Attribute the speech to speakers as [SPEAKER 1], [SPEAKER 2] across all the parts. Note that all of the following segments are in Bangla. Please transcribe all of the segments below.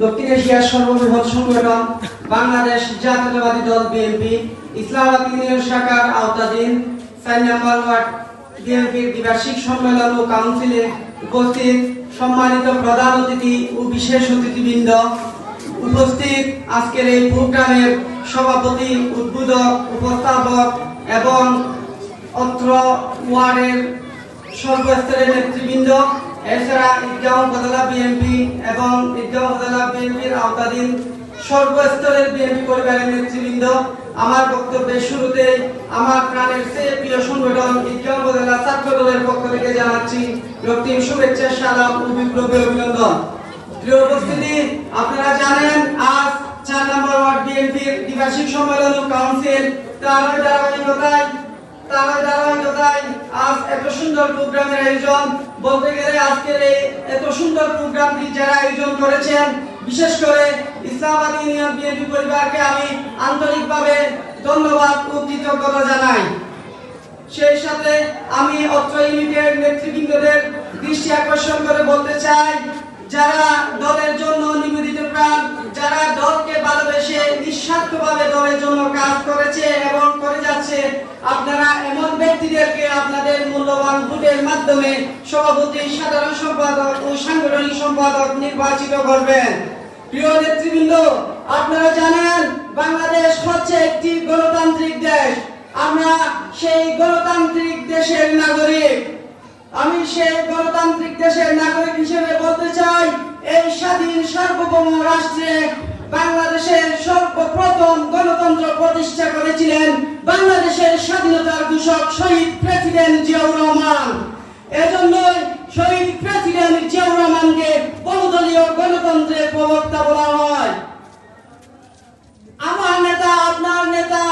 [SPEAKER 1] দক্ষিণ এশিয়ার সর্ববৃহৎ সংগঠন বাংলাদেশ জাতীয়তাবাদী দল বিএনপি ইসলামাবাদ ইউনিয়ন শাখার আওতাধীন চার নম্বর ওয়ার্ড বিএনপির দ্বিবার্ষিক সম্মেলন ও কাউন্সিলে উপস্থিত সম্মানিত প্রধান অতিথি ও বিশেষ অতিথিবৃন্দ। উপস্থিত আজকের এই প্রোগ্রামের সভাপতি, উদ্বোধক, উপস্থাপক এবং অত্র ওয়ার্ডের সর্বস্তরের নেতৃবৃন্দ। এছাড়া ঈদগাঁও উপজেলা বিএনপি এবং ঈদগাঁও উপজেলা বিএনপির আওতাধীন সর্বস্তরের বিএনপি পরিবারের নেতৃবৃন্দ আমার বক্তব্যের শুরুতে আমার প্রাণের চেয়ে প্রিয় সংগঠন ঈদগাঁও উপজেলা ছাত্র পক্ষ থেকে জানাচ্ছি রক্তিম শুভেচ্ছা, সালাম ও বিপ্লবী অভিনন্দন। প্রিয় উপস্থিতি, আপনারা জানেন, আজ চার নম্বর ওয়ার্ড বিএনপির দ্বিবার্ষিক সম্মেলন ও কাউন্সিল তার ধারাবাহিকতায় তার ধারাবাহিকতায় আজ এত সুন্দর প্রোগ্রামের আয়োজন। বলতে গেলে আজকের এত সুন্দর প্রোগ্রামটি যারা আয়োজন করেছেন, বিশেষ করে ইসলামাবাদ ইউনিয়ন বিএনপি পরিবারকে আমি আন্তরিকভাবে ধন্যবাদ ও কৃতজ্ঞতা জানাই। সেই সাথে আমি অত্র ইউনিটের নেতৃবৃন্দদের দৃষ্টি আকর্ষণ করে বলতে চাই, যারা দলের জন্য নিবেদিত প্রাণ, যারা দলকে ভালোবেসে নিঃস্বার্থভাবে দলের জন্য কাজ এবং করে আপনারা এমন ব্যক্তিদেরকে আপনাদের মূল্যবান ভোটের মাধ্যমে সভাপতি, সাধারণ সম্পাদক ও সাংগঠনিক সম্পাদক নির্বাচিত করবেন। প্রিয় নেতৃবৃন্দ, আপনারা জানেন বাংলাদেশ হচ্ছে একটি গণতান্ত্রিক দেশ। আমরা সেই গণতান্ত্রিক দেশের নাগরিক। আমি সেই গণতান্ত্রিক দেশের নাগরিক হিসেবে বলতে চাই, এই স্বাধীন সার্বভৌম রাষ্ট্রে বাংলাদেশের সর্বপ্রথম গণতন্ত্র প্রতিষ্ঠা করেছিলেন বাংলাদেশের স্বাধীনতার ঘোষক শহীদ প্রেসিডেন্ট জিয়াউর রহমান। এজন্যই শহীদ প্রেসিডেন্ট জিয়াউর রহমানকে বহুদলীয় গণতন্ত্রের প্রবক্তা বলা হয়। আমার নেতা, আপনার নেতা,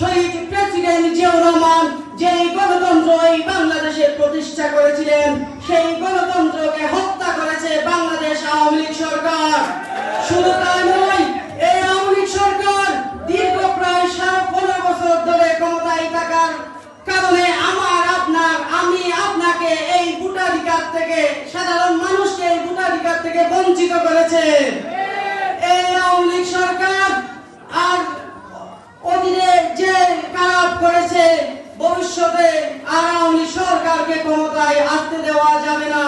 [SPEAKER 1] শহীদ প্রেসিডেন্ট জিয়াউর রহমান যেই গণতন্ত্র এই বাংলাদেশে প্রতিষ্ঠা করেছিলেন, সেই গণতন্ত্রকে ভোটাধিকার থেকে, সাধারণ মানুষকে ভোটাধিকার থেকে বঞ্চিত করেছে। এই আওয়ামী সরকার আর অধীনে যে খারাপ করেছে, ভবিষ্যতে আর আওয়ামী সরকারকে ক্ষমতায় আসতে দেওয়া যাবে না।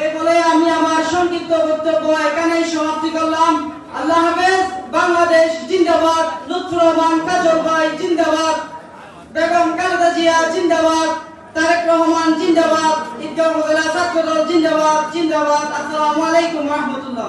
[SPEAKER 1] এই বলে আমি আমার সংক্ষিপ্ত বক্তব্য এখানেই সমাপ্তি করলাম। আল্লাহ হাফেজ, বাংলাদেশ জিন্দাবাদ, লুৎফুর রহমান, কাজল ভাই, জিন্দাবাদ। বেগম খালেদা জিয়া, জিন্দাবাদ। তারেক রহমান জিন্দাবাদ। ঈদগাঁও উপজেলা ছাত্রদল জিন্দাবাদ জিন্দাবাদ। আসসালামু আলাইকুম রহমতুল্লাহ।